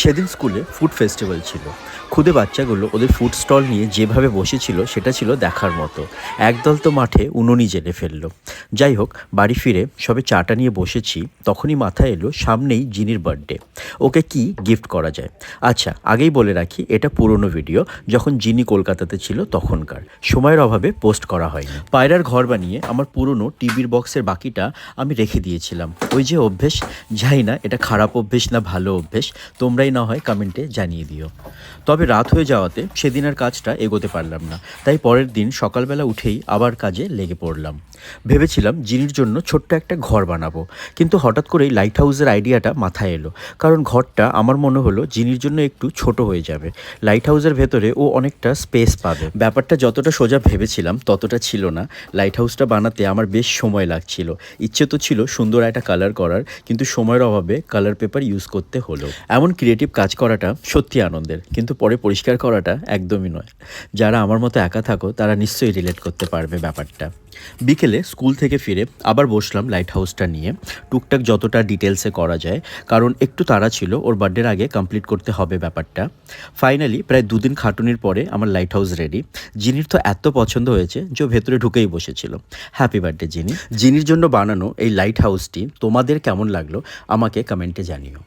সেদিন স্কুলে food festival ছিল। খুদে বাচ্চাগুলো ওদের ফুড স্টল নিয়ে যেভাবে বসেছিল, সেটা ছিল দেখার মতো। একদল তো মাঠে উনুনি জেলে ফেলল। যাই হোক, বাড়ি ফিরে সবে চাটা নিয়ে বসেছি, তখনই মাথায় এলো সামনেই জিনির বার্থডে। ওকে কি গিফট করা যায়? আচ্ছা আগেই বলে রাখি, এটা পুরনো ভিডিও, যখন জিনি কলকাতাতে ছিল তখনকার। সময়ের অভাবে পোস্ট করা হয়নি। পায়রার ঘর বানিয়ে আমার পুরনো টিভির বক্সের বাকিটা আমি রেখে দিয়েছিলাম। ওই যে অভ্যেস, যাই না, এটা খারাপ অভ্যেস না ভালো অভ্যেস, তোমরাই না হয় কমেন্টে জানিয়ে দিও। তবে রাত হয়ে যাওয়াতে সেদিন আর কাজটা এগোতে পারলাম না। তাই পরের দিন সকালবেলা উঠেই আবার কাজে লেগে পড়লাম। ভেবেছিলাম জিনির জন্য ছোট্ট একটা ঘর বানাবো, কিন্তু হঠাৎ করেই লাইট হাউসের আইডিয়াটা মাথায় এলো, কারণ ঘরটা আমার মনে হলো জিনির জন্য একটু ছোট হয়ে যাবে। লাইট হাউসের ভেতরে ও অনেকটা স্পেস পাবে। ব্যাপারটা যতটা সোজা ভেবেছিলাম, ততটা ছিল না। লাইট হাউসটা বানাতে আমার বেশ সময় লাগছিল। ইচ্ছে তো ছিল সুন্দর একটা কালার করার, কিন্তু সময়ের অভাবে কালার পেপার ইউজ করতে হলো। এমন ক্রিয়েটিভ কাজ করাটা সত্যি আনন্দের, কিন্তু পরে পরিষ্কার করাটা একদমই নয়। যারা আমার মতো একা থাকো, তারা নিশ্চয়ই রিলেট করতে পারবে ব্যাপারটা। বিকেলে স্কুল থেকে ফিরে আবার বসলাম লাইট হাউসটা নিয়ে। টুকটাক যতটা ডিটেলসে করা যায়, কারণ একটু তাড়া ছিল, ওর বার্থডের আগে কমপ্লিট করতে হবে ব্যাপারটা। ফাইনালি প্রায় দুদিন খাটুনির পরে আমার লাইট হাউস রেডি জিনির তো এত পছন্দ হয়েছে যে ভেতরে ঢুকেই বসেছিল। হ্যাপি বার্থডে জিনি। জিনির জন্য বানানো এই লাইট হাউসটি তোমাদের কেমন লাগল আমাকে কমেন্টে জানিও।